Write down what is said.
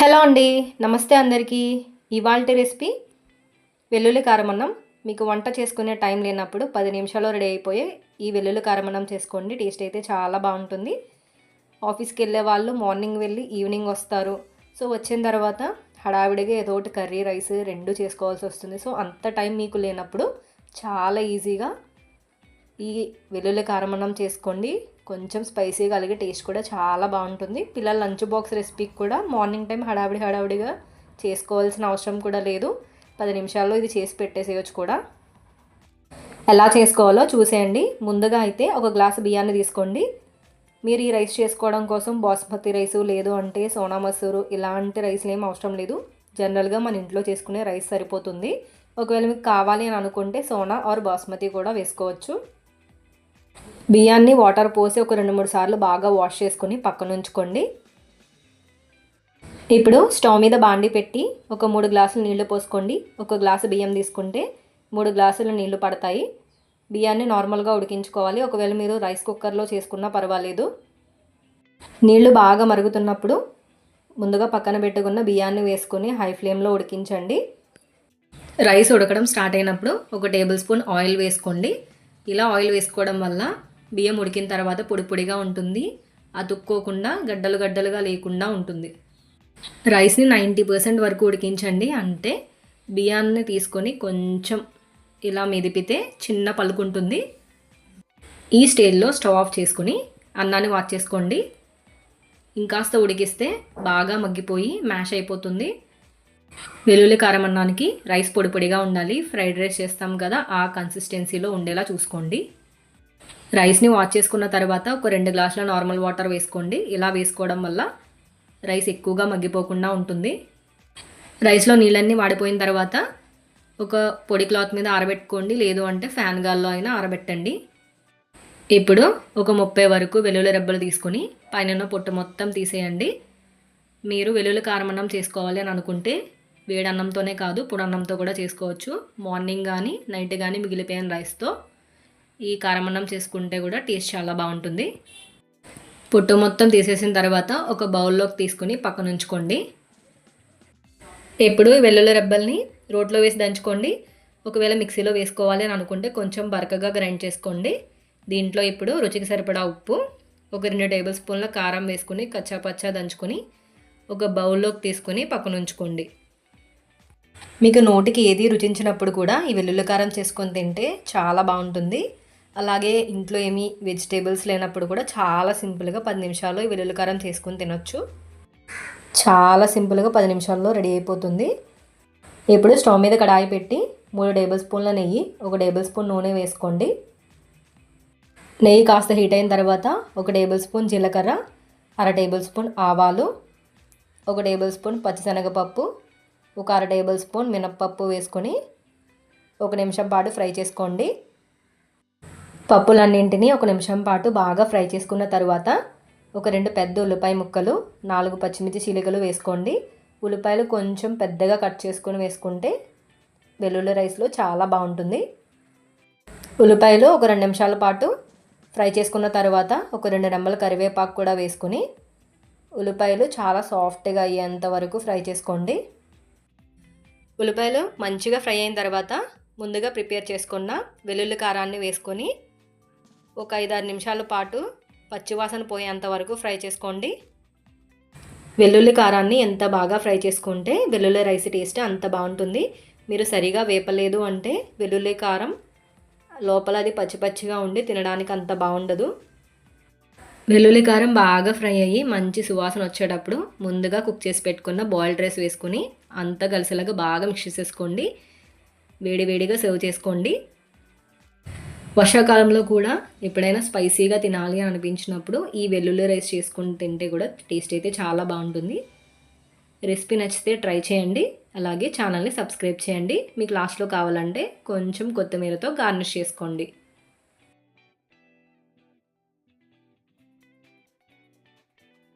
Hello అండి నమస్తే అందరికీ. ఇవాళ రెసిపీ వెల్లుల్లి కారమన్నం. మీకు వంట చేసుకునే టైం లేనప్పుడు పది నిమిషాల్లో రెడీ అయిపోయి ఈ వెల్లుల్లి కారమన్నం చేసుకోండి టేస్ట్ అయితే చాలా బాగుంటుంది. ఆఫీస్కి వెళ్ళే వాళ్ళు మార్నింగ్ వెళ్ళి ఈవినింగ్ వస్తారు. సో వచ్చిన తర్వాత హడావిడిగా ఏదో ఒకటి కర్రీ రైస్ రెండు చేసుకోవాల్సి వస్తుంది. సో అంత టైం మీకు లేనప్పుడు చాలా ఈజీగా ఈ వెల్లుల్లి కారమన్నం చేసుకోండి. కొంచెం స్పైసీగా అలాగే టేస్ట్ కూడా చాలా బాగుంటుంది. పిల్లల లంచ్ బాక్స్ రెసిపీకి కూడా మార్నింగ్ టైం హడావిడి హడావిడిగా చేసుకోవాల్సిన అవసరం కూడా లేదు. పది నిమిషాల్లో ఇది చేసి పెట్టేసేయచ్చు కూడా. ఎలా చేసుకోవాలో చూసేయండి. ముందుగా అయితే ఒక గ్లాసు బియ్యాన్ని తీసుకోండి. మీరు ఈ రైస్ చేసుకోవడం కోసం బాస్మతి రైసు లేదు అంటే సోనా మసూరు ఇలాంటి రైస్లు ఏం అవసరం లేదు. జనరల్గా మన ఇంట్లో చేసుకునే రైస్ సరిపోతుంది. ఒకవేళ మీకు కావాలి అని అనుకుంటే సోనా ఆర్ బాస్మతి కూడా వేసుకోవచ్చు. బియ్యాన్ని వాటర్ పోసి ఒక రెండు మూడు సార్లు బాగా వాష్ చేసుకుని పక్కన ఉంచుకోండి. ఇప్పుడు స్టవ్ మీద బాండి పెట్టి ఒక మూడు గ్లాసులు నీళ్ళు పోసుకోండి. ఒక గ్లాసు బియ్యం తీసుకుంటే మూడు గ్లాసులు నీళ్ళు పడతాయి. బియ్యాన్ని నార్మల్గా ఉడికించుకోవాలి. ఒకవేళ మీరు రైస్ కుక్కర్లో చేసుకున్నా పర్వాలేదు. నీళ్ళు బాగా మరుగుతున్నప్పుడు ముందుగా పక్కన పెట్టుకున్న బియ్యాన్ని వేసుకొని హై ఫ్లేమ్లో ఉడికించండి. రైస్ ఉడకడం స్టార్ట్ అయినప్పుడు ఒక టేబుల్ స్పూన్ ఆయిల్ వేసుకోండి. ఇలా ఆయిల్ వేసుకోవడం వల్ల బియ్యం ఉడికిన తర్వాత పొడి పొడిగా ఉంటుంది. అతుక్కోకుండా గడ్డలు గడ్డలుగా లేకుండా ఉంటుంది. రైస్ని నైంటీ పర్సెంట్ వరకు ఉడికించండి. అంటే బియ్యాన్ని తీసుకొని కొంచెం ఇలా మెదిపితే చిన్న పలుకుంటుంది ఈ స్టేజ్లో స్టవ్ ఆఫ్ చేసుకుని అన్నాన్ని వాచ్ చేసుకోండి. ఇంకాస్త ఉడికిస్తే బాగా మగ్గిపోయి మ్యాష్ అయిపోతుంది. వెల్లుల్లి కారం అన్నానికి రైస్ పొడి పొడిగా ఉండాలి. ఫ్రైడ్ రైస్ చేస్తాం కదా ఆ కన్సిస్టెన్సీలో ఉండేలా చూసుకోండి. రైస్ని వాష్ చేసుకున్న తర్వాత ఒక రెండు గ్లాసుల నార్మల్ వాటర్ వేసుకోండి. ఇలా వేసుకోవడం వల్ల రైస్ ఎక్కువగా మగ్గిపోకుండా ఉంటుంది. రైస్లో నీళ్ళన్నీ వాడిపోయిన తర్వాత ఒక పొడి క్లాత్ మీద ఆరబెట్టుకోండి. లేదు అంటే ఫ్యాన్ గాల్లో అయినా ఆరబెట్టండి. ఇప్పుడు ఒక ముప్పై వరకు వెల్లుల్లి రెబ్బలు తీసుకొని పైన పొట్టు మొత్తం తీసేయండి. మీరు వెల్లుల్లి కారమన్నం చేసుకోవాలి అని అనుకుంటే వేడన్నంతోనే కాదు పొడన్నంతో కూడా చేసుకోవచ్చు. మార్నింగ్ కానీ నైట్ కానీ మిగిలిపోయిన రైస్తో ఈ కారమన్నం చేసుకుంటే కూడా టేస్ట్ చాలా బాగుంటుంది. పొట్టు మొత్తం తీసేసిన తర్వాత ఒక బౌల్లోకి తీసుకుని పక్కన ఉంచుకోండి. ఎప్పుడు వెల్లుల్లి రెబ్బల్ని రోట్లో వేసి దంచుకోండి. ఒకవేళ మిక్సీలో వేసుకోవాలి అని అనుకుంటే కొంచెం బరకగా గ్రైండ్ చేసుకోండి. దీంట్లో ఇప్పుడు రుచికి సరిపడా ఉప్పు ఒక రెండు టేబుల్ స్పూన్ల కారం వేసుకుని కచ్చాపచ్చా దంచుకొని ఒక బౌల్లోకి తీసుకుని పక్కన ఉంచుకోండి. మీకు నోటికి ఏది రుచించినప్పుడు కూడా ఈ వెల్లుల్లి కారం చేసుకొని తింటే చాలా బాగుంటుంది. అలాగే ఇంట్లో ఏమీ వెజిటేబుల్స్ లేనప్పుడు కూడా చాలా సింపుల్గా పది నిమిషాల్లో ఈ వెల్లుల్లి కారం చేసుకొని తినొచ్చు. చాలా సింపుల్గా పది నిమిషాల్లో రెడీ అయిపోతుంది. ఇప్పుడు స్టవ్ మీద కడాయి పెట్టి మూడు టేబుల్ స్పూన్ల నెయ్యి ఒక టేబుల్ స్పూన్ నూనె వేసుకోండి. నెయ్యి కాస్త హీట్ అయిన తర్వాత ఒక టేబుల్ స్పూన్ జీలకర్ర అర టేబుల్ స్పూన్ ఆవాలు ఒక టేబుల్ స్పూన్ పచ్చిశనగపప్పు ఒక అర టేబుల్ స్పూన్ మినప్పప్పు వేసుకొని ఒక నిమిషం పాటు ఫ్రై చేసుకోండి. పప్పులన్నింటినీ ఒక నిమిషం పాటు బాగా ఫ్రై చేసుకున్న తర్వాత ఒక రెండు పెద్ద ఉల్లిపాయ ముక్కలు నాలుగు పచ్చిమిర్చి చీలికలు వేసుకోండి. ఉల్లిపాయలు కొంచెం పెద్దగా కట్ చేసుకొని వేసుకుంటే వెల్లుల్లి రైస్లో చాలా బాగుంటుంది. ఉల్లిపాయలు ఒక రెండు నిమిషాల పాటు ఫ్రై చేసుకున్న తర్వాత ఒక రెండు రెమ్మల కరివేపాకు కూడా వేసుకుని ఉల్లిపాయలు చాలా సాఫ్ట్గా అయ్యేంత వరకు ఫ్రై చేసుకోండి. ఉల్లిపాయలు మంచిగా ఫ్రై అయిన తర్వాత ముందుగా ప్రిపేర్ చేసుకున్న వెల్లుల్లి కారాన్ని వేసుకొని ఒక ఐదారు నిమిషాల పాటు పచ్చివాసన పోయేంత వరకు ఫ్రై చేసుకోండి. వెల్లుల్లి కారాన్ని ఎంత బాగా ఫ్రై చేసుకుంటే వెల్లుల్లి రైస్ టేస్ట్ అంత బాగుంటుంది. మీరు సరిగా వేపలేదు అంటే వెల్లుల్లి కారం లోపల అది పచ్చి పచ్చిగా ఉండి తినడానికి అంత బాగుండదు. వెల్లుల్లి కారం బాగా ఫ్రై అయ్యి మంచి సువాసన వచ్చేటప్పుడు ముందుగా కుక్ చేసి పెట్టుకున్న బాయిల్డ్ రైస్ వేసుకుని అంతా కలిసేలాగా బాగా మిక్స్ చేసేసుకోండి. వేడి వేడిగా సర్వ్ చేసుకోండి. వర్షాకాలంలో కూడా ఎప్పుడైనా స్పైసీగా తినాలి అని అనిపించినప్పుడు ఈ వెల్లుల్లి రైస్ చేసుకుని తింటే కూడా టేస్ట్ అయితే చాలా బాగుంటుంది. రెసిపీ నచ్చితే ట్రై చేయండి. అలాగే ఛానల్ని సబ్స్క్రైబ్ చేయండి. మీకు లాస్ట్లో కావాలంటే కొంచెం కొత్తిమీరతో గార్నిష్ చేసుకోండి.